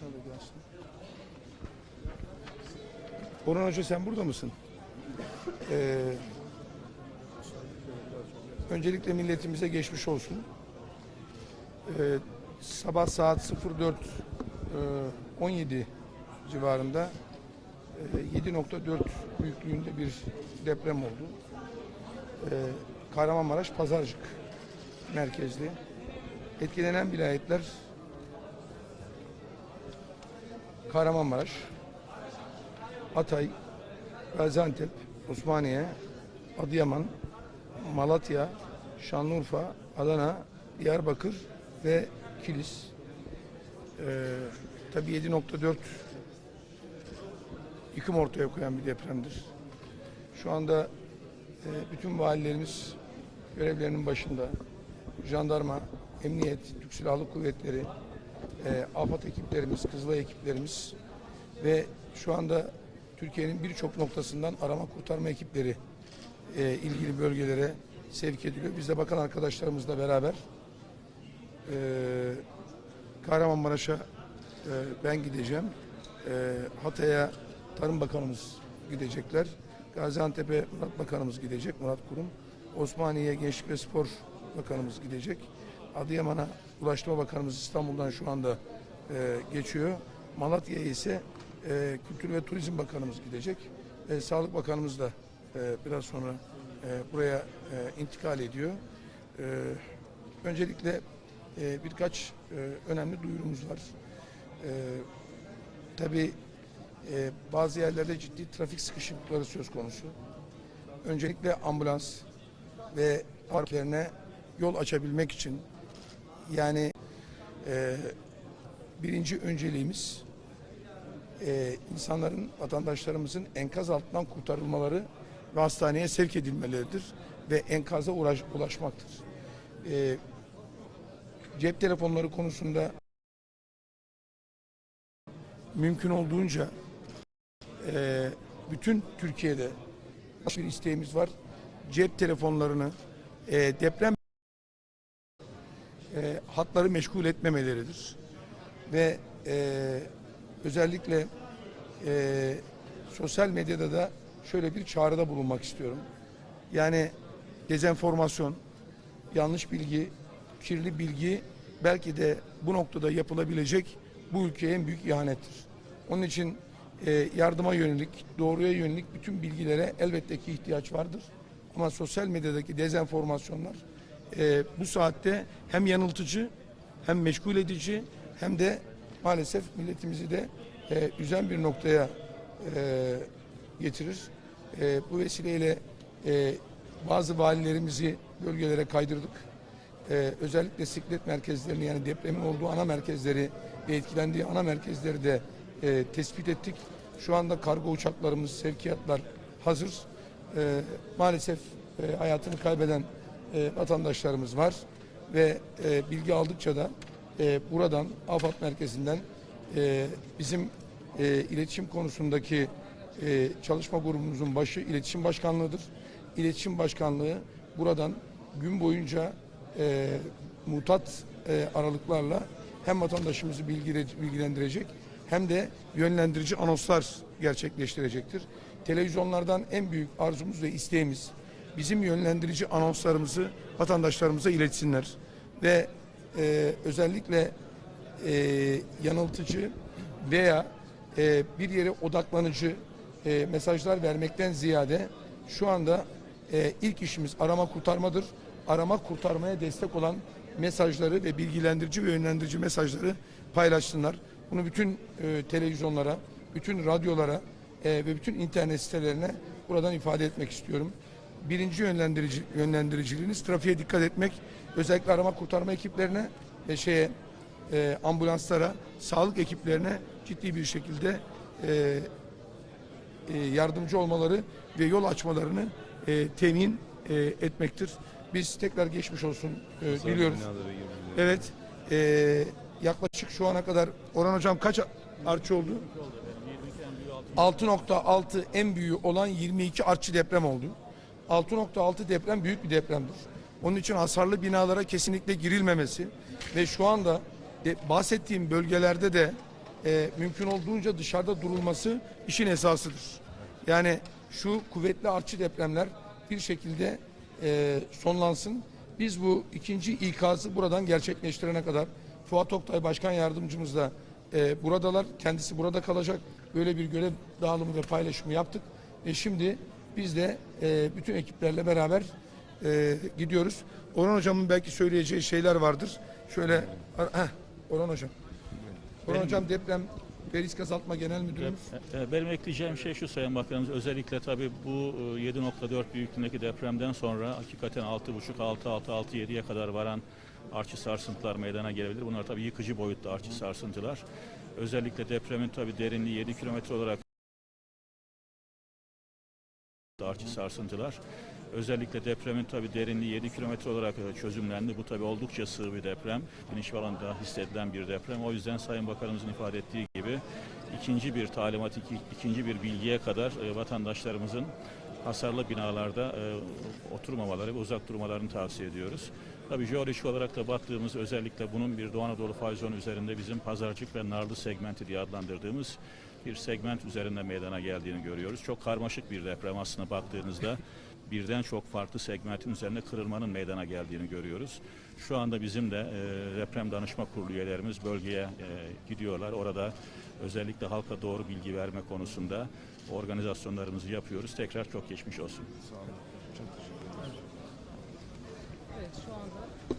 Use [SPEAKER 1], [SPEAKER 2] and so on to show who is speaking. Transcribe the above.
[SPEAKER 1] Tabii gelsin. Orhan Hoca sen burada mısın? Ee, öncelikle milletimize geçmiş olsun. Ee, sabah saat 04 e, 17 civarında e, 7.4 büyüklüğünde bir deprem oldu. Ee, Kahramanmaraş Pazarcık merkezli. Etkilenen vilayetler Kahramanmaraş, Hatay, Gaziantep, Osmaniye, Adıyaman, Malatya, Şanlıurfa, Adana, Diyarbakır ve Kilis. Ee, tabii 7.4 yıkım ortaya koyan bir depremdir. Şu anda e, bütün valilerimiz görevlerinin başında. Jandarma, emniyet, Türk Silahlı Kuvvetleri, e, AFAD ekiplerimiz, Kızılay ekiplerimiz ve şu anda Türkiye'nin birçok noktasından arama kurtarma ekipleri e, ilgili bölgelere sevk ediliyor. Biz de bakan arkadaşlarımızla beraber e, Kahramanmaraş'a e, ben gideceğim. E, Hatay'a Tarım Bakanımız gidecekler. Gaziantep'e Murat Bakanımız gidecek, Murat Kurum. Osmaniye'ye Gençlik ve Spor Bakanımız gidecek. Adıyaman'a Ulaştırma Bakanımız İstanbul'dan şu anda e, geçiyor. Malatya'ya ise e, Kültür ve Turizm Bakanımız gidecek. E, Sağlık Bakanımız da e, biraz sonra e, buraya e, intikal ediyor. E, öncelikle e, birkaç e, önemli duyurumuz var. E, tabii e, bazı yerlerde ciddi trafik sıkışıklıkları söz konusu. Öncelikle ambulans ve parklerine yol açabilmek için yani e, birinci önceliğimiz e, insanların, vatandaşlarımızın enkaz altından kurtarılmaları ve hastaneye sevk edilmeleridir ve enkaza uğraş, ulaşmaktır. E, cep telefonları konusunda mümkün olduğunca e, bütün Türkiye'de bir isteğimiz var. Cep telefonlarını e, deprem hatları meşgul etmemeleridir. Ve e, özellikle e, sosyal medyada da şöyle bir çağrıda bulunmak istiyorum. Yani dezenformasyon, yanlış bilgi, kirli bilgi belki de bu noktada yapılabilecek bu ülkeye en büyük ihanettir. Onun için e, yardıma yönelik, doğruya yönelik bütün bilgilere elbette ki ihtiyaç vardır. Ama sosyal medyadaki dezenformasyonlar e, bu saatte hem yanıltıcı hem meşgul edici hem de maalesef milletimizi de e, üzen bir noktaya e, getirir. E, bu vesileyle e, bazı valilerimizi bölgelere kaydırdık. E, özellikle siklet merkezlerini yani depremin olduğu ana merkezleri ve etkilendiği ana merkezleri de e, tespit ettik. Şu anda kargo uçaklarımız, sevkiyatlar hazır. E, maalesef e, hayatını kaybeden e, vatandaşlarımız var ve e, bilgi aldıkça da e, buradan AFAD merkezinden e, bizim e, iletişim konusundaki e, çalışma grubumuzun başı iletişim başkanlığıdır. İletişim başkanlığı buradan gün boyunca e, mutat e, aralıklarla hem vatandaşımızı bilgire- bilgilendirecek hem de yönlendirici anonslar gerçekleştirecektir. Televizyonlardan en büyük arzumuz ve isteğimiz bizim yönlendirici anonslarımızı vatandaşlarımıza iletsinler ve e, özellikle e, yanıltıcı veya e, bir yere odaklanıcı e, mesajlar vermekten ziyade şu anda e, ilk işimiz arama kurtarmadır. Arama kurtarmaya destek olan mesajları ve bilgilendirici ve yönlendirici mesajları paylaşsınlar. Bunu bütün e, televizyonlara, bütün radyolara e, ve bütün internet sitelerine buradan ifade etmek istiyorum. Birinci yönlendirici yönlendiriciliğiniz trafiğe dikkat etmek, özellikle arama kurtarma ekiplerine ve şeye e, ambulanslara, sağlık ekiplerine ciddi bir şekilde e, e, yardımcı olmaları ve yol açmalarını e, temin e, etmektir. Biz tekrar geçmiş olsun e, diliyoruz. Evet, e, yaklaşık şu ana kadar Orhan Hocam kaç artçı oldu? 6.6 en büyüğü olan 22 artçı deprem oldu. 6.6 deprem büyük bir depremdir. Onun için hasarlı binalara kesinlikle girilmemesi ve şu anda bahsettiğim bölgelerde de e, mümkün olduğunca dışarıda durulması işin esasıdır. Yani şu kuvvetli artçı depremler bir şekilde e, sonlansın. Biz bu ikinci ikazı buradan gerçekleştirene kadar Fuat Oktay Başkan Yardımcımız da e, buradalar. Kendisi burada kalacak. Böyle bir görev dağılımı ve paylaşımı yaptık. Ve şimdi biz de e, bütün ekiplerle beraber e, gidiyoruz. Orhan Hocam'ın belki söyleyeceği şeyler vardır. Şöyle, heh, Orhan Hocam. Orhan
[SPEAKER 2] Benim-
[SPEAKER 1] Hocam deprem ve risk azaltma genel müdürümüz.
[SPEAKER 2] E, Benim ekleyeceğim şey şu Sayın Bakanımız özellikle tabii bu e, 7.4 büyüklüğündeki depremden sonra hakikaten 6.5 6 6 6 7'ye kadar varan artçı sarsıntılar meydana gelebilir. Bunlar tabii yıkıcı boyutta artçı sarsıntılar. Özellikle depremin tabii derinliği 7 kilometre olarak artçı sarsıntılar. Özellikle depremin tabii derinliği 7 kilometre olarak çözümlendi. Bu tabii oldukça sığ bir deprem. Geniş alanda hissedilen bir deprem. O yüzden Sayın Bakanımızın ifade ettiği gibi ikinci bir talimat, iki- ikinci bir bilgiye kadar e, vatandaşlarımızın hasarlı binalarda e, oturmamaları ve uzak durmalarını tavsiye ediyoruz. Tabii jeolojik olarak da baktığımız özellikle bunun bir Doğu Anadolu fay üzerinde bizim pazarcık ve narlı segmenti diye adlandırdığımız bir segment üzerinde meydana geldiğini görüyoruz. Çok karmaşık bir deprem aslında baktığınızda birden çok farklı segmentin üzerinde kırılmanın meydana geldiğini görüyoruz. Şu anda bizim de e, deprem danışma kurulu üyelerimiz bölgeye e, gidiyorlar. Orada özellikle halka doğru bilgi verme konusunda organizasyonlarımızı yapıyoruz. Tekrar çok geçmiş olsun.
[SPEAKER 3] Evet şu anda